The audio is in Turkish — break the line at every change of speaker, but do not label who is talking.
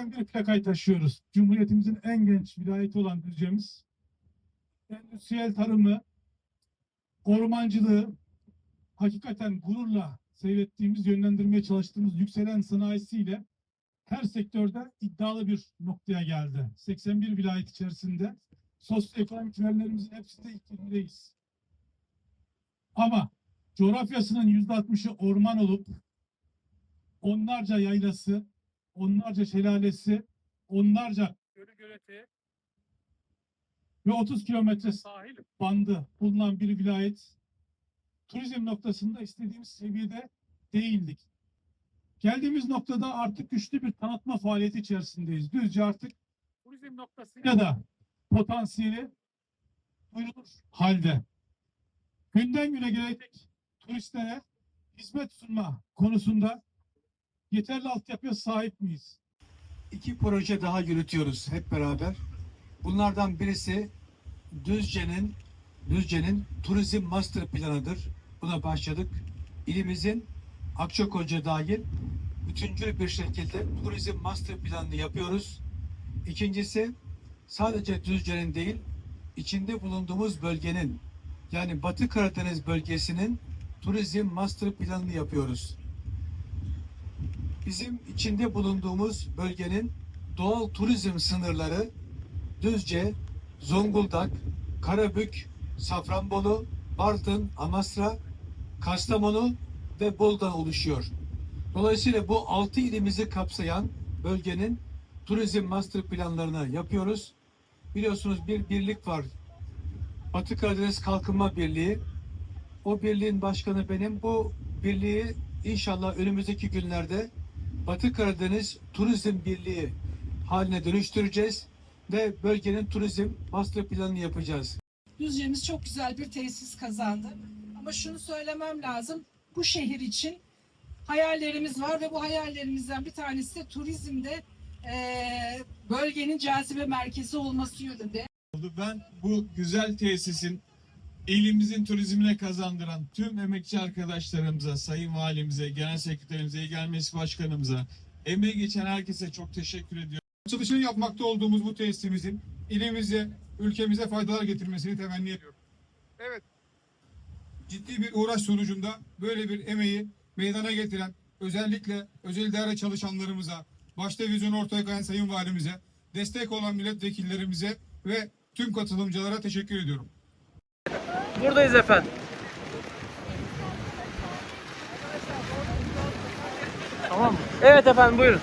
81 plakayı taşıyoruz. Cumhuriyetimizin en genç vilayeti olan Düzce'miz. Endüstriyel tarımı, ormancılığı hakikaten gururla seyrettiğimiz, yönlendirmeye çalıştığımız yükselen sanayisiyle her sektörde iddialı bir noktaya geldi. 81 vilayet içerisinde sosyoekonomik verilerimizin hepsinde ilk 20'deyiz. Ama coğrafyasının %60'ı orman olup onlarca yaylası, onlarca şelalesi, onlarca gölü göleti ve 30 kilometre sahil bandı bulunan bir vilayet turizm noktasında istediğimiz seviyede değildik. Geldiğimiz noktada artık güçlü bir tanıtma faaliyeti içerisindeyiz. Düzce artık turizm noktasıyla da potansiyeli duyulur halde. Günden güne gelecek turistlere hizmet sunma konusunda yeterli altyapıya sahip miyiz?
İki proje daha yürütüyoruz hep beraber. Bunlardan birisi Düzce'nin Düzce'nin turizm master planıdır. Buna başladık. İlimizin Akçakoca dahil bütüncül bir şekilde turizm master planını yapıyoruz. İkincisi sadece Düzce'nin değil, içinde bulunduğumuz bölgenin yani Batı Karadeniz bölgesinin turizm master planını yapıyoruz. Bizim içinde bulunduğumuz bölgenin doğal turizm sınırları Düzce, Zonguldak, Karabük, Safranbolu, Bartın, Amasra, Kastamonu ve Bolu'dan oluşuyor. Dolayısıyla bu altı ilimizi kapsayan bölgenin turizm master planlarını yapıyoruz. Biliyorsunuz bir birlik var. Batı Karadeniz Kalkınma Birliği. O birliğin başkanı benim. Bu birliği inşallah önümüzdeki günlerde Batı Karadeniz Turizm Birliği haline dönüştüreceğiz ve bölgenin turizm master planını yapacağız.
Düzce'miz çok güzel bir tesis kazandı. Ama şunu söylemem lazım. Bu şehir için hayallerimiz var ve bu hayallerimizden bir tanesi de turizmde eee, bölgenin cazibe merkezi olması yönünde.
Ben bu güzel tesisin ilimizin turizmine kazandıran tüm emekçi arkadaşlarımıza, sayın valimize, genel sekreterimize, gelmesi başkanımıza, emeği geçen herkese çok teşekkür ediyorum.
Açılışını yapmakta olduğumuz bu tesisimizin ilimize, ülkemize faydalar getirmesini temenni ediyorum. Evet, ciddi bir uğraş sonucunda böyle bir emeği meydana getiren özellikle özel idare çalışanlarımıza, başta vizyonu ortaya koyan Sayın Valimize, destek olan milletvekillerimize ve tüm katılımcılara teşekkür ediyorum.
Buradayız efendim. Tamam mı? Evet efendim buyurun.